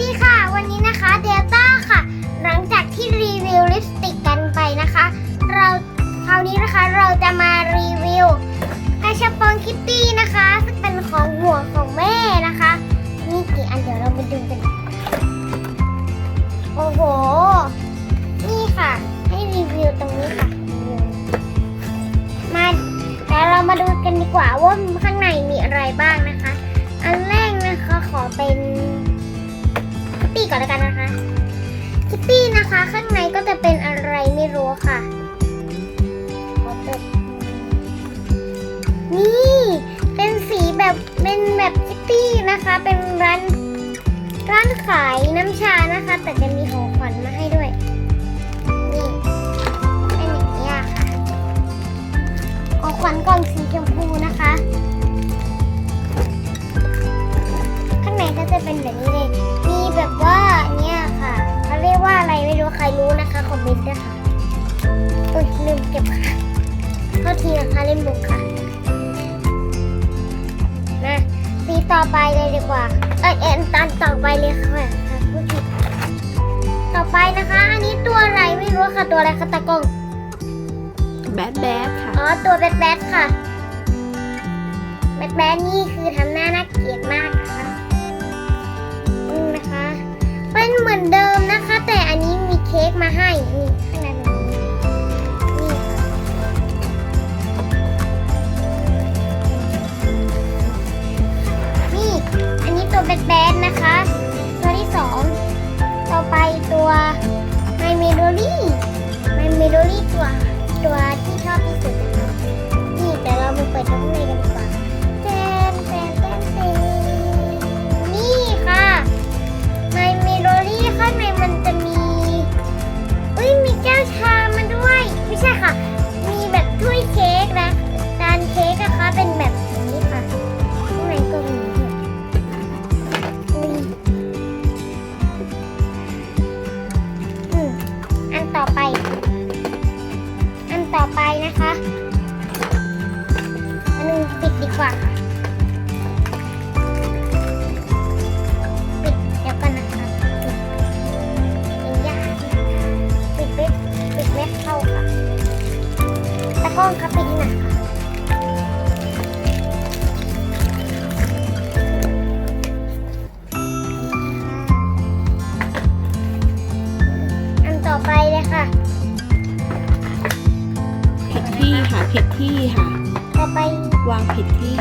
ดีค่ะ วันนี้นะคะเดลต้าค่ะ หลังจากที่รีวิวลิปสติกกันไปนะคะ เราคราวนี้นะคะเราจะมารีวิวกระชับปองคิตตี้นะคะซึ่งเป็นของหัวของแม่นะคะมีกี่อันเดี๋ยวเราไปดูกัน โอ้โห นี่ค่ะ ให้รีวิวตรงนี้ค่ะ มาเดี๋ยวเรามาดูกันดีกว่าว่า ตี้นะคะ เป็นร้านร้านขายน้ำชานะคะ แต่จะมีของขวัญมาให้ด้วย นี่เป็นอย่างนี้ค่ะของขวัญกล่องสีชมพูนะคะ ข้างในก็จะเป็นแบบนี้เลย มีแบบว่าเนี่ยค่ะเขาเรียกว่าอะไรไม่รู้ใครรู้นะคะคอมเมนต์ด้วยค่ะอุ้ยลืมเก็บค่ะโทษทีนะคะเล่นบุกค่ะ ต่อไปเลยดีกว่าเอ้ยเอ็นตันต่อไปเลยค่ะค่ะพูดผิดต่อไปนะคะ อันนี้ตัวอะไรไม่รู้ค่ะตัวอะไรคะตากล้องแบดแบดค่ะ อ๋อตัวแบดแบดค่ะแบดแบดนี่คือทำหน้าน่าเกลียดมากนะคะนี่นะคะ เป็นเหมือนเดิมนะคะ แต่อันนี้ ตะกล้องครับปิดที่ไหนคะอันต่อไปเลยค่ะ ผิดที่ค่ะผิดที่ค่ะ ต่อไป วางผิดที่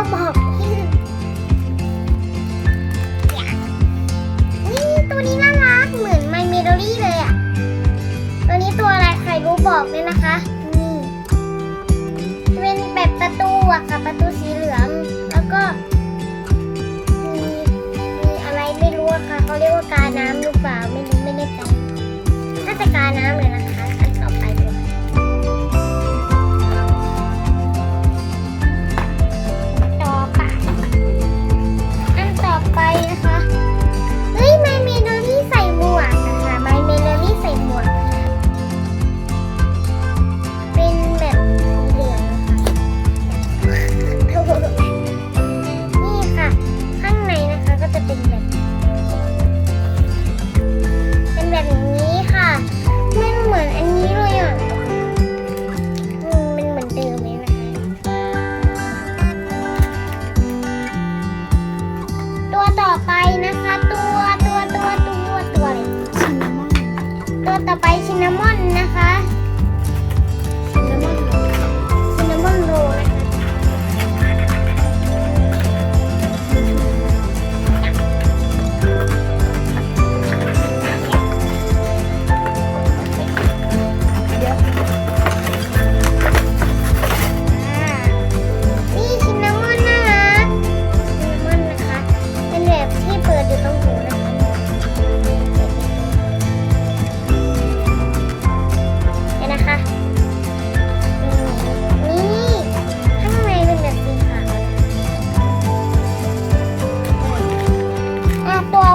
กว่าคำต้องบอกชื่อนี่ตัวนี้น่ารักเหมือนไมเมโดรี่เลยอะ ตัวนี้ตัวอะไรใครรู้บอกเลยนะคะนี่เป็นแบบประตูอะค่ะประตูสีเหลือง แล้วก็มีมีอะไรไม่รู้อะค่ะเขาเรียกว่ากาน้ำหรือเปล่าไม่รู้ไม่แน่ใจน่าจะกาน้ำเลยนะคะ ต่อไปชินามอนนะคะ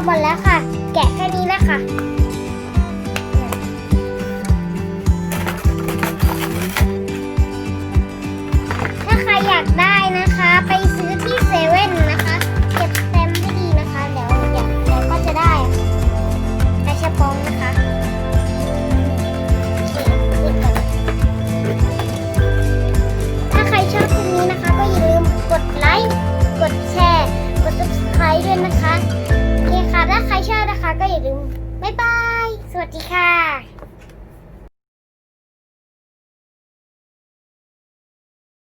หมดแล้วค่ะ แกะแค่นี้นะคะ ก็อย่าลืมบ๊ายบาย สวัสดีค่ะ